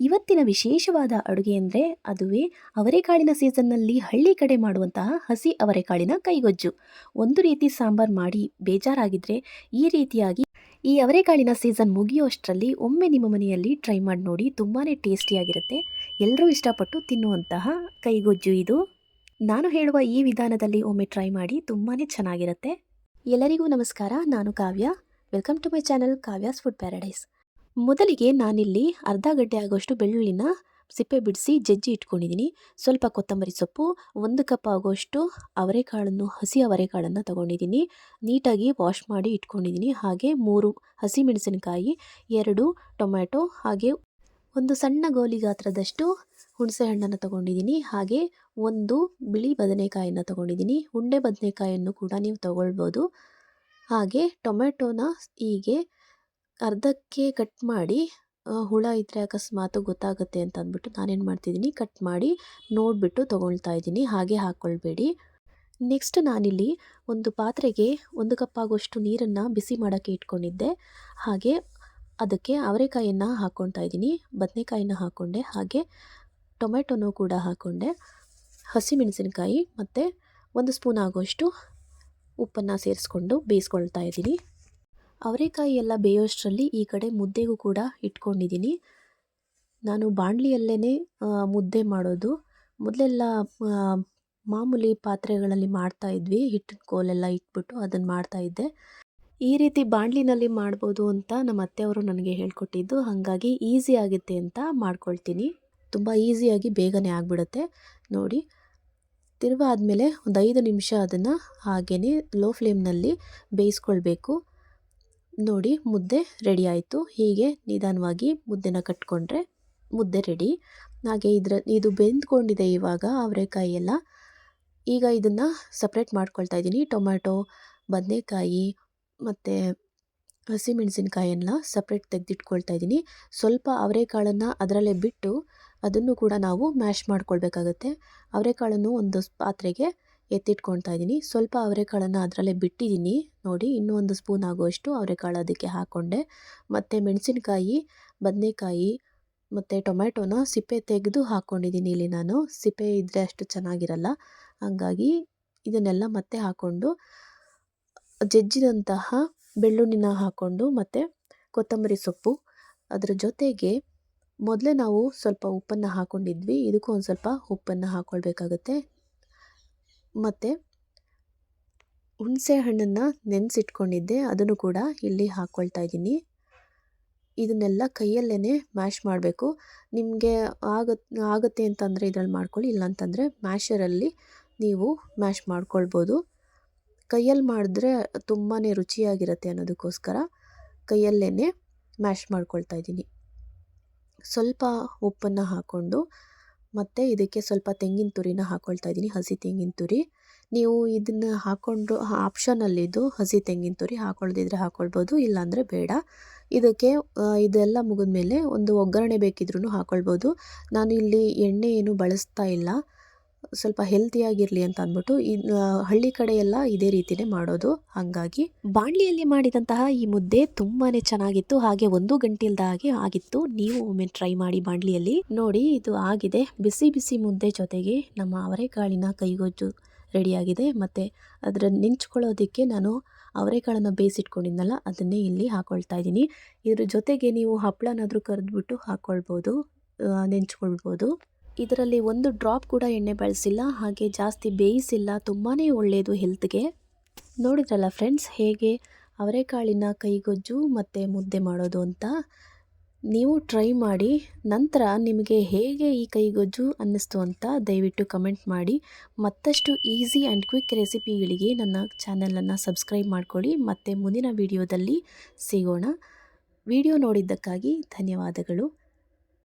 ಇವತ್ತಿನ ವಿಶೇಷವಾದ ಅಡುಗೆ ಅಂದರೆ ಅದುವೇ ಅವರೆಕಾಳಿನ ಸೀಸನ್ನಲ್ಲಿ ಹಳ್ಳಿ ಕಡೆ ಮಾಡುವಂತಹ ಹಸಿ ಅವರೆಕಾಳಿನ ಕೈಗೊಜ್ಜು. ಒಂದು ರೀತಿ ಸಾಂಬಾರು ಮಾಡಿ ಬೇಜಾರಾಗಿದ್ದರೆ ಈ ರೀತಿಯಾಗಿ ಈ ಅವರೆಕಾಳಿನ ಸೀಸನ್ ಮುಗಿಯೋಷ್ಟರಲ್ಲಿ ಒಮ್ಮೆ ನಿಮ್ಮ ಮನೆಯಲ್ಲಿ ಟ್ರೈ ಮಾಡಿ ನೋಡಿ ತುಂಬಾ ಟೇಸ್ಟಿಯಾಗಿರುತ್ತೆ ಎಲ್ಲರೂ ಇಷ್ಟಪಟ್ಟು ತಿನ್ನುವಂತಹ ಕೈಗೊಜ್ಜು ಇದು. ನಾನು ಹೇಳುವ ಈ ವಿಧಾನದಲ್ಲಿ ಒಮ್ಮೆ ಟ್ರೈ ಮಾಡಿ ತುಂಬಾ ಚೆನ್ನಾಗಿರುತ್ತೆ. ಎಲ್ಲರಿಗೂ ನಮಸ್ಕಾರ, ನಾನು Kavya. Welcome to my channel Kavya's food paradise ಮೊದಲಿಗೆ ನಾನಿಲ್ಲಿ ಅರ್ಧ ಗಡ್ಡೆ ಆಗೋಷ್ಟು ಬೆಳ್ಳುಳ್ಳಿನ ಸಿಪ್ಪೆ ಬಿಡಿಸಿ ಜಜ್ಜಿ ಇಟ್ಕೊಂಡಿದ್ದೀನಿ. ಸ್ವಲ್ಪ ಕೊತ್ತಂಬರಿ ಸೊಪ್ಪು, ಒಂದು ಕಪ್ ಆಗೋಷ್ಟು ಅವರೆಕಾಳನ್ನು, ಹಸಿ ಅವರೆಕಾಳನ್ನು ತಗೊಂಡಿದ್ದೀನಿ. ನೀಟಾಗಿ ವಾಶ್ ಮಾಡಿ ಇಟ್ಕೊಂಡಿದ್ದೀನಿ. ಹಾಗೆ ಮೂರು ಹಸಿಮೆಣಸಿನಕಾಯಿ, ಎರಡು ಟೊಮ್ಯಾಟೊ, ಹಾಗೆ ಒಂದು ಸಣ್ಣ ಗೋಲಿ ಗಾತ್ರದಷ್ಟು ಹುಣಸೆ ಹಣ್ಣನ್ನು ತಗೊಂಡಿದ್ದೀನಿ. ಹಾಗೆ ಒಂದು ಬಿಳಿ ಬದನೆಕಾಯಿಯನ್ನು ತಗೊಂಡಿದ್ದೀನಿ. ಉಂಡೆ ಬದನೆಕಾಯಿಯನ್ನು ಕೂಡ ನೀವು ತಗೊಳ್ಬೋದು. ಹಾಗೆ ಟೊಮೆಟೊನ ಹೀಗೆ ಅರ್ಧಕ್ಕೆ ಕಟ್ ಮಾಡಿ ಹುಳ ಇದ್ದರೆ ಅಕಸ್ಮಾತು ಗೊತ್ತಾಗುತ್ತೆ ಅಂತ ಅಂದ್ಬಿಟ್ಟು ನಾನೇನು ಮಾಡ್ತಿದ್ದೀನಿ, ಕಟ್ ಮಾಡಿ ನೋಡಿಬಿಟ್ಟು ತೊಗೊಳ್ತಾ ಇದ್ದೀನಿ, ಹಾಗೆ ಹಾಕ್ಕೊಳ್ಬೇಡಿ ನೆಕ್ಸ್ಟ್ ನಾನಿಲ್ಲಿ ಒಂದು ಪಾತ್ರೆಗೆ ಒಂದು ಕಪ್ ಆಗುವಷ್ಟು ನೀರನ್ನು ಬಿಸಿ ಮಾಡೋಕ್ಕೆ ಇಟ್ಕೊಂಡಿದ್ದೆ. ಹಾಗೆ ಅದಕ್ಕೆ ಅವರೆಕಾಯಿಯನ್ನು ಹಾಕ್ಕೊಳ್ತಾ ಇದ್ದೀನಿ ಬದನೆಕಾಯಿನ ಹಾಕ್ಕೊಂಡೆ ಹಾಗೆ ಟೊಮೆಟೊನೂ ಕೂಡ ಹಾಕ್ಕೊಂಡೆ ಹಸಿಮೆಣಸಿನಕಾಯಿ ಮತ್ತು ಒಂದು ಸ್ಪೂನ್ ಆಗುವಷ್ಟು ಉಪ್ಪನ್ನು ಸೇರಿಸ್ಕೊಂಡು ಬೇಯಿಸ್ಕೊಳ್ತಾ ಇದ್ದೀನಿ. ಅವರೆಕಾಯಿ ಎಲ್ಲ ಬೇಯೋಷ್ಟರಲ್ಲಿ ಈ ಕಡೆ ಮುದ್ದೆಗೂ ಕೂಡ ಇಟ್ಕೊಂಡಿದ್ದೀನಿ. ನಾನು ಬಾಣಲಿಯಲ್ಲೇ ಮುದ್ದೆ ಮಾಡೋದು. ಮೊದಲೆಲ್ಲ ಮಾಮೂಲಿ ಪಾತ್ರೆಗಳಲ್ಲಿ ಮಾಡ್ತಾ ಇದ್ವಿ. ಹಿಟ್ಟಿನ ಕೋಲೆಲ್ಲ ಇಟ್ಬಿಟ್ಟು ಅದನ್ನು ಮಾಡ್ತಾ ಇದ್ದೆ. ಈ ರೀತಿ ಬಾಣಲಿನಲ್ಲಿ ಮಾಡ್ಬೋದು ಅಂತ ನಮ್ಮ ಅತ್ತೆಯವರು ನನಗೆ ಹೇಳ್ಕೊಟ್ಟಿದ್ದು. ಹಾಗಾಗಿ ಈಸಿ ಆಗುತ್ತೆ ಅಂತ ಮಾಡ್ಕೊಳ್ತೀನಿ. ತುಂಬ ಈಸಿಯಾಗಿ ಬೇಗನೆ ಆಗಿಬಿಡುತ್ತೆ. ನೋಡಿ ತಿರ್ವ ಆದಮೇಲೆ ಒಂದು ಐದು ನಿಮಿಷ ಅದನ್ನು ಹಾಗೆಯೇ ಲೋ ಫ್ಲೇಮ್ನಲ್ಲಿ ಬೇಯಿಸ್ಕೊಳ್ಬೇಕು. ನೋಡಿ ಮುದ್ದೆ ರೆಡಿ ಆಯಿತು. ಹೀಗೆ ನಿಧಾನವಾಗಿ ಮುದ್ದೆನ ಕಟ್ಕೊಂಡ್ರೆ ಮುದ್ದೆ ರೆಡಿ ಹಾಗೆ ಇದರ, ಇದು ಬೆಂದ್ಕೊಂಡಿದೆ ಇವಾಗ ಅವರೆಕಾಯಿ ಎಲ್ಲ ಈಗ ಇದನ್ನು ಸಪ್ರೇಟ್ ಮಾಡ್ಕೊಳ್ತಾ ಇದ್ದೀನಿ. ಟೊಮ್ಯಾಟೊ, ಬದನೆಕಾಯಿ ಮತ್ತು ಹಸಿಮೆಣಸಿನ್ಕಾಯನ್ನ ಸಪ್ರೇಟ್ ತೆಗೆದಿಟ್ಕೊಳ್ತಾ ಇದ್ದೀನಿ. ಸ್ವಲ್ಪ ಅವರೆಕಾಳನ್ನು ಅದರಲ್ಲೇ ಬಿಟ್ಟು ಅದನ್ನು ಕೂಡ ನಾವು ಮ್ಯಾಶ್ ಮಾಡ್ಕೊಳ್ಬೇಕಾಗತ್ತೆ. ಅವರೆಕಾಳನ್ನು ಒಂದು ಪಾತ್ರೆಗೆ ಎತ್ತಿಟ್ಕೊಳ್ತಾ ಇದ್ದೀನಿ. ಸ್ವಲ್ಪ ಅವರೆಕಾಳನ್ನು ಅದರಲ್ಲೇ ಬಿಟ್ಟಿದ್ದೀನಿ. ನೋಡಿ, ಇನ್ನೂ ಒಂದು ಸ್ಪೂನ್ ಆಗುವಷ್ಟು ಅವರೆಕಾಳು ಅದಕ್ಕೆ ಹಾಕ್ಕೊಂಡೆ ಮತ್ತು ಮೆಣಸಿನ್ಕಾಯಿ, ಬದನೆಕಾಯಿ, ಮತ್ತು ಟೊಮ್ಯಾಟೊನ ಸಿಪ್ಪೆ ತೆಗೆದು ಹಾಕ್ಕೊಂಡಿದ್ದೀನಿ ಇಲ್ಲಿ ನಾನು. ಸಿಪ್ಪೆ ಇದ್ದರೆ ಅಷ್ಟು ಚೆನ್ನಾಗಿರಲ್ಲ. ಹಾಗಾಗಿ ಇದನ್ನೆಲ್ಲ ಮತ್ತೆ ಹಾಕ್ಕೊಂಡು ಜಜ್ಜಿದಂತಹ ಬೆಳ್ಳುಳ್ಳಿನ ಹಾಕ್ಕೊಂಡು ಮತ್ತು ಕೊತ್ತಂಬರಿ ಸೊಪ್ಪು. ಅದರ ಜೊತೆಗೆ ಮೊದಲೇ ನಾವು ಸ್ವಲ್ಪ ಉಪ್ಪನ್ನು ಹಾಕ್ಕೊಂಡಿದ್ವಿ ಇದಕ್ಕೂ ಒಂದು ಸ್ವಲ್ಪ ಉಪ್ಪನ್ನು ಹಾಕ್ಕೊಳ್ಬೇಕಾಗತ್ತೆ ಮತ್ತು ಹುಣಸೆ ಹಣ್ಣನ್ನು ನೆನೆಸಿಟ್ಕೊಂಡಿದ್ದೆ, ಅದನ್ನು ಕೂಡ ಇಲ್ಲಿ ಹಾಕ್ಕೊಳ್ತಾ ಇದ್ದೀನಿ. ಇದನ್ನೆಲ್ಲ ಕೈಯಲ್ಲೇ ಮ್ಯಾಶ್ ಮಾಡಬೇಕು. ನಿಮಗೆ ಆಗತ್, ಆಗುತ್ತೆ ಅಂತಂದರೆ ಇದರಲ್ಲಿ ಮಾಡ್ಕೊಳ್ಳಿ, ಇಲ್ಲಾಂತಂದರೆ ಮ್ಯಾಶರಲ್ಲಿ ನೀವು ಮ್ಯಾಶ್ ಮಾಡ್ಕೊಳ್ಬೋದು. ಕೈಯಲ್ಲಿ ಮಾಡಿದ್ರೆ ತುಂಬಾ ರುಚಿಯಾಗಿರುತ್ತೆ ಅನ್ನೋದಕ್ಕೋಸ್ಕರ ಕೈಯಲ್ಲೇ ಮ್ಯಾಶ್ ಮಾಡ್ಕೊಳ್ತಾ ಇದ್ದೀನಿ. ಸ್ವಲ್ಪ ಉಪ್ಪನ್ನು ಹಾಕ್ಕೊಂಡು ಮತ್ತು ಇದಕ್ಕೆ ಸ್ವಲ್ಪ ತೆಂಗಿನ ತುರಿನ ಹಾಕ್ಕೊಳ್ತಾ ಇದ್ದೀನಿ, ಹಸಿ ತೆಂಗಿನ ತುರಿ. ನೀವು ಇದನ್ನು ಹಾಕ್ಕೊಂಡು ಆಪ್ಷನಲ್ಲಿದ್ದು ಹಸಿ ತೆಂಗಿನ ತುರಿ ಹಾಕೊಳ್ಳದಿದ್ರೆ ಹಾಕ್ಕೊಳ್ಬೋದು ಇಲ್ಲಾಂದರೆ ಬೇಡ. ಇದಕ್ಕೆ ಇದೆಲ್ಲ ಮುಗಿದ್ಮೇಲೆ ಒಂದು ಒಗ್ಗರಣೆ ಬೇಕಿದ್ರೂ ಹಾಕ್ಕೊಳ್ಬೋದು ನಾನು ಇಲ್ಲಿ ಎಣ್ಣೆ ಏನು ಬಳಸ್ತಾ ಇಲ್ಲ. ಸ್ವಲ್ಪ ಹೆಲ್ತಿಯಾಗಿರಲಿ ಅಂತ ಅಂದ್ಬಿಟ್ಟು ಈ ಹಳ್ಳಿ ಕಡೆ ಎಲ್ಲ ಇದೇ ರೀತಿನೇ ಮಾಡೋದು. ಹಾಗಾಗಿ ಬಾಣಲಿಯಲ್ಲಿ ಮಾಡಿದಂತಹ ಈ ಮುದ್ದೆ ತುಂಬಾ ಚೆನ್ನಾಗಿತ್ತು. ಹಾಗೆ ಒಂದು ಗಂಟೆಲ್ದ ಹಾಗೆ ಆಗಿತ್ತು. ನೀವು ಒಮ್ಮೆ ಟ್ರೈ ಮಾಡಿ ಬಾಣಲಿಯಲ್ಲಿ ನೋಡಿ ಇದು ಆಗಿದೆ. ಬಿಸಿ ಬಿಸಿ ಮುದ್ದೆ ಜೊತೆಗೆ ನಮ್ಮ ಅವರೆಕಾಳಿನ ಕೈಗೊಜ್ಜು ರೆಡಿಯಾಗಿದೆ. ಮತ್ತು ಅದರ ನೆಂಚ್ಕೊಳ್ಳೋದಕ್ಕೆ ನಾನು ಅವರೆಕಾಳನ್ನು ಬೇಯಿಸಿಟ್ಕೊಂಡಿದ್ನಲ್ಲ, ಅದನ್ನೇ ಇಲ್ಲಿ ಹಾಕ್ಕೊಳ್ತಾ ಇದ್ದೀನಿ. ಇದ್ರ ಜೊತೆಗೆ ನೀವು ಹಪ್ಪಳನಾದರೂ ಕರೆದ್ಬಿಟ್ಟು ಹಾಕ್ಕೊಳ್ಬೋದು ನೆಂಚ್ಕೊಳ್ಬೋದು. ಇದರಲ್ಲಿ ಒಂದು ಡ್ರಾಪ್ ಕೂಡ ಎಣ್ಣೆ ಬಳಸಿಲ್ಲ, ಹಾಗೆ ಜಾಸ್ತಿ ಬೇಯಿಸಿಲ್ಲ ತುಂಬಾ ಒಳ್ಳೆಯದು ಹೆಲ್ತ್ಗೆ. ನೋಡಿದ್ರಲ್ಲ ಫ್ರೆಂಡ್ಸ್ ಹೇಗೆ? ಅವರೆಕಾಳಿನ ಕೈಗೊಜ್ಜು ಮತ್ತು ಮುದ್ದೆ ಮಾಡೋದು ಅಂತ. ನೀವು ಟ್ರೈ ಮಾಡಿ, ನಂತರ ನಿಮಗೆ ಹೇಗೆ ಈ ಕೈಗೊಜ್ಜು ಅನ್ನಿಸ್ತು ಅಂತ ದಯವಿಟ್ಟು ಕಮೆಂಟ್ ಮಾಡಿ. ಮತ್ತಷ್ಟು ಈಸಿ ಆ್ಯಂಡ್ ಕ್ವಿಕ್ ರೆಸಿಪಿಗಳಿಗೆ ನನ್ನ ಚಾನಲನ್ನು ಸಬ್ಸ್ಕ್ರೈಬ್ ಮಾಡ್ಕೊಳ್ಳಿ. ಮತ್ತು ಮುಂದಿನ ವಿಡಿಯೋದಲ್ಲಿ ಸಿಗೋಣ. ವಿಡಿಯೋ ನೋಡಿದ್ದಕ್ಕಾಗಿ ಧನ್ಯವಾದಗಳು.